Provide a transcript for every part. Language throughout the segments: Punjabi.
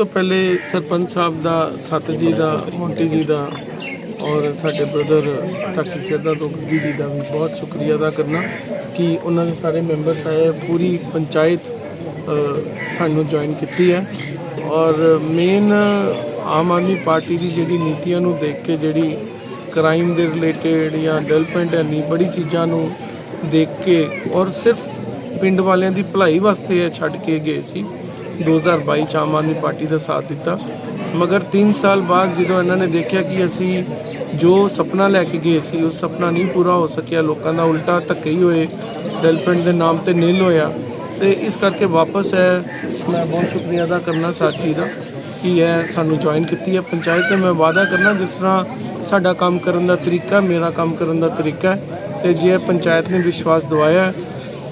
ਸਭ ਤੋਂ ਪਹਿਲੇ ਸਰਪੰਚ ਸਾਹਿਬ ਦਾ, ਸਤ ਜੀ ਦਾ, ਮੋਂਟੀ ਜੀ ਦਾ ਔਰ ਸਾਡੇ ਬ੍ਰਦਰ ਡਾਕਟਰ ਸਿਰਦਾ ਤੋਂ ਗੱਗੀ ਜੀ ਦਾ ਵੀ ਬਹੁਤ ਸ਼ੁਕਰੀਆ ਅਦਾ ਕਰਨਾ ਕਿ ਉਹਨਾਂ ਦੇ ਸਾਰੇ ਮੈਂਬਰਸ ਆਏ ਪੂਰੀ ਪੰਚਾਇਤ ਸਾਨੂੰ ਜੁਆਇਨ ਕੀਤੀ ਹੈ ਔਰ ਮੇਨ ਆਮ ਆਦਮੀ ਪਾਰਟੀ ਦੀ ਜਿਹੜੀ ਨੀਤੀਆਂ ਨੂੰ ਦੇਖ ਕੇ ਜਿਹੜੀ ਕ੍ਰਾਈਮ ਦੇ ਰਿਲੇਟਡ ਜਾਂ ਡਿਵੈਲਪਮੈਂਟ ਨਹੀਂ ਬੜੀ ਚੀਜ਼ਾਂ ਨੂੰ ਦੇਖ ਕੇ ਔਰ ਸਿਰਫ ਪਿੰਡ ਵਾਲਿਆਂ ਦੀ ਭਲਾਈ ਵਾਸਤੇ ਛੱਡ ਕੇ ਗਏ ਸੀ। 2022 ਚ ਆਮ ਆਦਮੀ ਪਾਰਟੀ ਦਾ ਸਾਥ ਦਿੱਤਾ। ਮਗਰ 3 ਸਾਲ ਬਾਅਦ ਜਦੋਂ ਇਹਨਾਂ ਨੇ ਦੇਖਿਆ ਕਿ ਅਸੀਂ ਜੋ ਸੁਪਨਾ ਲੈ ਕੇ ਗਏ ਸੀ, ਉਹ ਸੁਪਨਾ ਨਹੀਂ ਪੂਰਾ ਹੋ ਸਕਿਆ। ਲੋਕਾਂ ਦਾ ਉਲਟਾ ਧੱਕੇ ਹੀ ਹੋਏ। ਡਿਵੈਲਪਮੈਂਟ ਦੇ ਨਾਮ ਤੇ ਨੀਲ ਹੋਇਆ। ਤੇ ਇਸ ਕਰਕੇ ਵਾਪਸ ਹੈ ਮੈਂ ਬਹੁਤ ਸ਼ੁਕਰੀਆ ਅਦਾ ਕਰਨਾ ਸਾਥੀ ਦਾ ਕਿ ਇਹ ਸਾਨੂੰ ਜੁਆਇਨ ਕੀਤੀ ਹੈ ਪੰਚਾਇਤ ਤੇ ਮੈਂ ਵਾਅਦਾ ਕਰਨਾ ਜਿਸ ਤਰ੍ਹਾਂ ਸਾਡਾ ਕੰਮ ਕਰਨ ਦਾ ਤਰੀਕਾ, ਮੇਰਾ ਕੰਮ ਕਰਨ ਦਾ ਤਰੀਕਾ ਹੈ ਤੇ ਜੇ ਪੰਚਾਇਤ ਨੇ ਵਿਸ਼ਵਾਸ ਦਵਾਇਆ,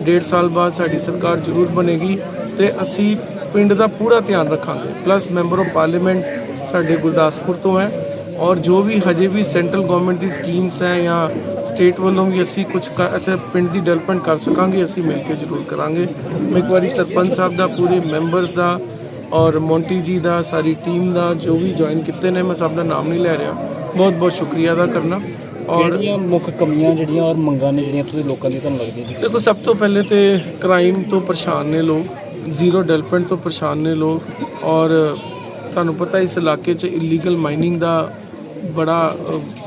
ਡੇਢ ਸਾਲ ਬਾਅਦ ਸਾਡੀ ਸਰਕਾਰ ਜ਼ਰੂਰ ਬਣੇਗੀ। ਤੇ ਅਸੀਂ ਪਿੰਡ ਦਾ ਪੂਰਾ ਧਿਆਨ ਰੱਖਾਂਗੇ। ਪਲੱਸ ਮੈਂਬਰ ਆਫ ਪਾਰਲੀਮੈਂਟ ਸਾਡੇ ਗੁਰਦਾਸਪੁਰ ਤੋਂ ਹੈ ਔਰ ਜੋ ਵੀ ਹਜੇ ਵੀ ਸੈਂਟਰਲ ਗਵਰਨਮੈਂਟ ਦੀ ਸਕੀਮਸ ਹੈ ਜਾਂ ਸਟੇਟ ਵੱਲੋਂ ਵੀ ਅਸੀਂ ਕੁਝ ਇੱਥੇ ਪਿੰਡ ਦੀ ਡਿਵੈਲਪਮੈਂਟ ਕਰ ਸਕਾਂਗੇ ਅਸੀਂ ਮਿਲ ਕੇ ਜ਼ਰੂਰ ਕਰਾਂਗੇ। ਮੈਂ ਇੱਕ ਵਾਰੀ ਸਰਪੰਚ ਸਾਹਿਬ ਦਾ ਪੂਰੇ ਮੈਂਬਰਸ ਦਾ ਔਰ ਮੌਂਟੀ ਜੀ ਦਾ ਸਾਰੀ ਟੀਮ ਦਾ ਜੋ ਵੀ ਜੁਆਇਨ ਕੀਤੇ ਨੇ ਮੈਂ ਸਭ ਦਾ ਨਾਮ ਨਹੀਂ ਲੈ ਰਿਹਾ। ਬਹੁਤ ਬਹੁਤ ਸ਼ੁਕਰੀਆ ਅਦਾ ਕਰਨਾ। ਔਰ ਮੁੱਖ ਕਮੀਆਂ ਜਿਹੜੀਆਂ ਔਰ ਮੰਗਾਂ ਨੇ ਜਿਹੜੀਆਂ ਤੁਸੀਂ ਲੋਕਾਂ ਦੀ ਤੁਹਾਨੂੰ ਲੱਗਦੀਆਂ ਦੇਖੋ ਸਭ ਤੋਂ ਪਹਿਲੇ ਤੇ ਕ੍ਰਾਈਮ ਤੋਂ ਪਰੇਸ਼ਾਨ ਨੇ ਲੋਕ। ਜ਼ੀਰੋ ਡਿਵੈਲਪਮੈਂਟ ਤੋਂ ਪਰੇਸ਼ਾਨ ਨੇ ਲੋਕ ਔਰ ਤੁਹਾਨੂੰ ਪਤਾ ਇਸ ਇਲਾਕੇ 'ਚ ਇਲੀਗਲ ਮਾਈਨਿੰਗ ਦਾ ਬੜਾ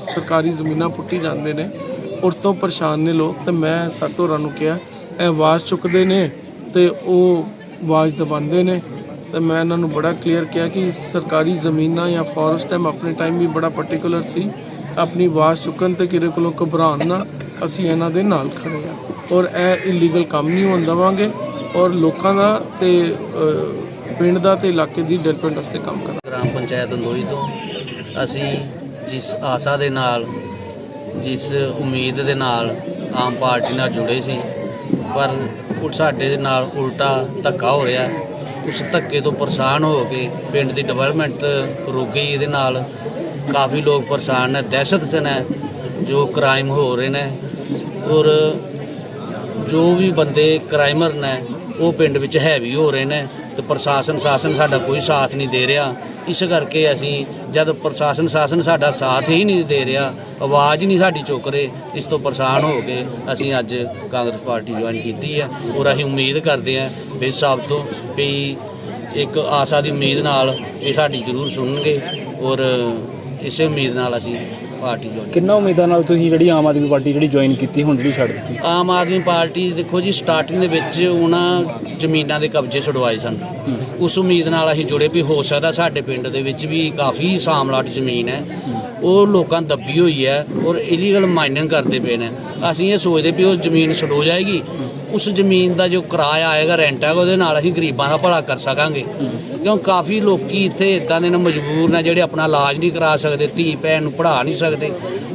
ਸਰਕਾਰੀ ਜ਼ਮੀਨਾਂ ਪੁੱਟੀ ਜਾਂਦੇ ਨੇ। ਉਸ ਤੋਂ ਪਰੇਸ਼ਾਨ ਨੇ ਲੋਕ ਤੇ ਮੈਂ ਸਾਤੋਂ ਨੂੰ ਕਿਹਾ, ਇਹ ਆਵਾਜ਼ ਚੁੱਕਦੇ ਨੇ ਤੇ ਉਹ ਆਵਾਜ਼ ਦਬਾਉਂਦੇ ਨੇ। ਤੇ ਮੈਂ ਇਹਨਾਂ ਨੂੰ ਬੜਾ ਕਲੀਅਰ ਕਿਹਾ ਕਿ ਸਰਕਾਰੀ ਜ਼ਮੀਨਾਂ ਜਾਂ ਫੋਰੈਸਟ ਟਾਈਮ ਆਪਣੇ ਟਾਈਮ ਵੀ ਬੜਾ ਪਾਰਟਿਕੂਲਰ ਸੀ। ਆਪਣੀ ਆਵਾਜ਼ ਚੁੱਕਣ ਤੇ ਕਿਰੇ ਕੋਲੋਂ ਘਬਰਾਉਣ ਨਾ, ਅਸੀਂ ਇਹਨਾਂ ਦੇ ਨਾਲ ਖੜੇ ਆ ਔਰ ਇਹ ਇਲੀਗਲ ਕੰਮ ਨਹੀਂ ਹੋਣ ਦੇਵਾਂਗੇ। ਔਰ ਲੋਕਾਂ ਦਾ ਤੇ ਪਿੰਡ ਦਾ ਤੇ ਇਲਾਕੇ ਦੀ ਡਿਵੈਲਪਮੈਂਟ ਵਾਸਤੇ ਕੰਮ ਕਰਾਂਗੇ ਗ੍ਰਾਮ ਪੰਚਾਇਤ ਅੰਦੋਈ ਤੋਂ ਅਸੀਂ ਜਿਸ ਆਸਾ ਦੇ ਨਾਲ, ਜਿਸ ਉਮੀਦ ਦੇ ਨਾਲ ਆਮ ਪਾਰਟੀ ਨਾਲ ਜੁੜੇ ਸੀ, ਪਰ ਉਹ ਸਾਡੇ ਦੇ ਨਾਲ ਉਲਟਾ ਧੱਕਾ ਹੋ ਰਿਹਾ। ਉਸ ਧੱਕੇ ਤੋਂ ਪਰੇਸ਼ਾਨ ਹੋ ਕੇ ਪਿੰਡ ਦੀ ਡਿਵੈਲਪਮੈਂਟ ਰੁਕ ਗਈ। ਇਹਦੇ ਨਾਲ ਕਾਫੀ ਲੋਕ ਪਰੇਸ਼ਾਨ ਨੇ, ਦਹਿਸ਼ਤ 'ਚ ਨੇ, ਜੋ ਕ੍ਰਾਈਮ ਹੋ ਰਹੇ ਨੇ। ਔਰ ਜੋ ਵੀ ਬੰਦੇ ਕ੍ਰਾਈਮਰ ਨੇ ਉਹ ਪਿੰਡ ਵਿੱਚ ਹੈਵੀ ਹੋ ਰਹੇ ਨੇ ਤੇ ਪ੍ਰਸ਼ਾਸਨ, ਸ਼ਾਸਨ ਸਾਡਾ ਕੋਈ ਸਾਥ ਨਹੀਂ ਦੇ ਰਿਹਾ। ਇਸ ਕਰਕੇ ਅਸੀਂ ਜਦ ਪ੍ਰਸ਼ਾਸਨ, ਸ਼ਾਸਨ ਸਾਡਾ ਸਾਥ ਹੀ ਨਹੀਂ ਦੇ ਰਿਹਾ, ਆਵਾਜ਼ ਨਹੀਂ ਸਾਡੀ ਚੁੱਕ ਰਹੇ, ਇਸ ਤੋਂ ਪਰੇਸ਼ਾਨ ਹੋ ਕੇ ਅਸੀਂ ਅੱਜ ਕਾਂਗਰਸ ਪਾਰਟੀ ਜੁਆਇਨ ਕੀਤੀ ਹੈ ਔਰ ਅਸੀਂ ਉਮੀਦ ਕਰਦੇ ਹਾਂ ਵੀ ਸਾਹਿਬ ਤੋਂ ਵੀ ਇੱਕ ਆਸਾ ਦੀ ਉਮੀਦ ਨਾਲ ਇਹ ਸਾਡੀ ਜ਼ਰੂਰ ਸੁਣਨਗੇ। ਔਰ ਇਸੇ ਉਮੀਦ ਨਾਲ ਅਸੀਂ ਪਾਰਟੀ ਜੁਆਇਨ ਕਿੰਨਾ ਉਮੀਦਾਂ ਨਾਲ ਤੁਸੀਂ ਜਿਹੜੀ ਆਮ ਆਦਮੀ ਪਾਰਟੀ ਜਿਹੜੀ ਜੁਆਇਨ ਕੀਤੀ ਹੁਣ ਜਿਹੜੀ ਛੱਡ ਦਿੱਤੀ? ਆਮ ਆਦਮੀ ਪਾਰਟੀ ਦੇਖੋ ਜੀ ਸਟਾਰਟਿੰਗ ਦੇ ਵਿੱਚ ਉਹਨਾਂ ਜ਼ਮੀਨਾਂ ਦੇ ਕਬਜ਼ੇ ਛੁਡਵਾਏ ਸਨ। ਉਸ ਉਮੀਦ ਨਾਲ ਅਸੀਂ ਜੁੜੇ ਵੀ ਹੋ ਸਕਦਾ ਸਾਡੇ ਪਿੰਡ ਦੇ ਵਿੱਚ ਵੀ ਕਾਫੀ ਸਾਮਲਾਟ ਜ਼ਮੀਨ ਹੈ। ਉਹ ਲੋਕਾਂ ਦੱਬੀ ਹੋਈ ਹੈ ਔਰ ਇਲੀਗਲ ਮਾਈਨਿੰਗ ਕਰਦੇ ਪਏ ਨੇ। ਅਸੀਂ ਇਹ ਸੋਚਦੇ ਵੀ ਉਹ ਜ਼ਮੀਨ ਛੁਡੋ ਜਾਏਗੀ। ਉਸ ਜ਼ਮੀਨ ਦਾ ਜੋ ਕਿਰਾਇਆ ਆਏਗਾ ਰੈਂਟ ਆਏਗਾ ਉਹਦੇ ਨਾਲ ਅਸੀਂ ਗਰੀਬਾਂ ਦਾ ਭਲਾ ਕਰ ਸਕਾਂਗੇ। ਕਿਉਂ ਕਾਫੀ ਲੋਕੀ ਇੱਥੇ ਇਦਾਂ ਦੇ ਨੇ ਮਜਬੂਰ ਨੇ ਜਿਹੜੇ ਆਪਣਾ ਇਲਾਜ ਨਹੀਂ ਕਰਾ ਸਕਦੇ ਧੀ ਭੈਣ ਨੂੰ ਪੜ੍ਹਾ ਨਹੀਂ ਸਕਦੇ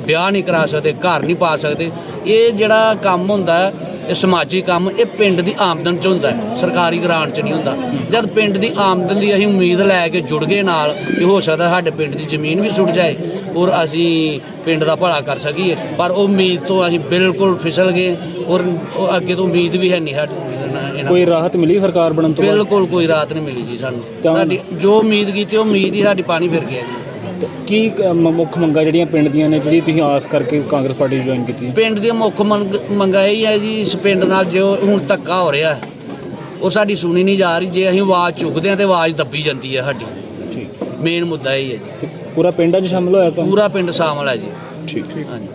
ਵਿਆਹ ਨਹੀਂ ਕਰਾ ਸਕਦੇ ਘਰ ਨਹੀਂ ਪਾ ਸਕਦੇ। ਇਹ ਜਿਹੜਾ ਕੰਮ ਹੁੰਦਾ ਹੈ, ਇਹ ਸਮਾਜੀ ਕੰਮ ਇਹ ਪਿੰਡ ਦੀ ਆਮਦਨ ਚ ਹੁੰਦਾ ਹੈ, ਸਰਕਾਰੀ ਗ੍ਰਾਂਟ ਚ ਨਹੀਂ ਹੁੰਦਾ। ਜਦ ਪਿੰਡ ਦੀ ਆਮਦਨ ਦੀ ਅਸੀਂ ਉਮੀਦ ਲੈ ਕੇ ਜੁੜ ਗਏ ਨਾਲ ਕਿ ਹੋ ਸਕਦਾ ਸਾਡੇ ਪਿੰਡ ਦੀ ਜ਼ਮੀਨ ਵੀ ਸੁੱਟ ਜਾਏ ਔਰ ਅਸੀਂ ਪਿੰਡ ਦਾ ਭਲਾ ਕਰ ਸਕੀਏ। ਪਰ ਉਹ ਉਮੀਦ ਤੋਂ ਅਸੀਂ ਬਿਲਕੁਲ ਫਿਸਲ ਗਏ ਔਰ ਉਹ ਅੱਗੇ ਤੋਂ ਉਮੀਦ ਵੀ ਹੈ ਨਹੀਂ ਸਾਡੀ ਇਹਨਾਂ- ਕੋਈ ਰਾਹਤ ਮਿਲੀ ਸਰਕਾਰ ਬਣਨ ਤੋਂ ਬਾਅਦ? ਬਿਲਕੁਲ ਕੋਈ ਰਾਤ ਨਹੀਂ ਮਿਲੀ ਜੀ ਸਾਨੂੰ। ਤਾਂ- ਸਾਡੀ ਜੋ ਉਮੀਦ ਕੀਤੀ ਉਹ ਉਮੀਦ ਹੀ ਸਾਡੀ ਪਾਣੀ ਫਿਰ ਗਿਆ ਜੀ। ਤੇ ਕੀ ਮ- ਮੁੱਖ ਮੰਗਾਂ ਜਿਹੜੀਆਂ ਪਿੰਡ ਦੀਆਂ ਨੇ ਜਿਹੜੀ ਤੁਸੀਂ ਆਸ ਕਰਕੇ ਕਾਂਗਰਸ ਪਾਰਟੀ ਜੁਆਇਨ ਕੀਤੀ? ਪਿੰਡ ਦੀਆਂ ਮੁੱਖ ਮੰਗ- ਮੰਗਾਂ ਇਹ ਹੀ ਹੈ ਜੀ ਇਸ ਪਿੰਡ ਨਾਲ ਜੋ ਹੁਣ ਧੱਕਾ ਹੋ ਰਿਹਾ ਹੈ, ਉਹ ਸਾਡੀ ਸੁਣੀ ਨਹੀਂ ਜਾ ਰਹੀ। ਜੇ ਅਸੀਂ ਆਵਾਜ਼ ਚੁੱਕਦੇ ਹਾਂ ਤੇ ਆਵਾਜ਼ ਦੱਬੀ ਜਾਂਦੀ ਹੈ ਸਾਡੀ। ਠੀਕ। ਮੇਨ ਮੁੱਦਾ ਇਹ ਹੀ ਹੈ ਜੀ। ਤੇ ਪੂਰਾ ਪਿੰਡ ਅੱਜ ਸ਼ਾਮਲ ਹੋਇਆ ਤਾਂ ਪੂਰਾ ਪਿੰਡ ਸ਼ਾਮਲ ਹੈ ਜੀ। ਠੀਕ। ਹਾਂਜੀ।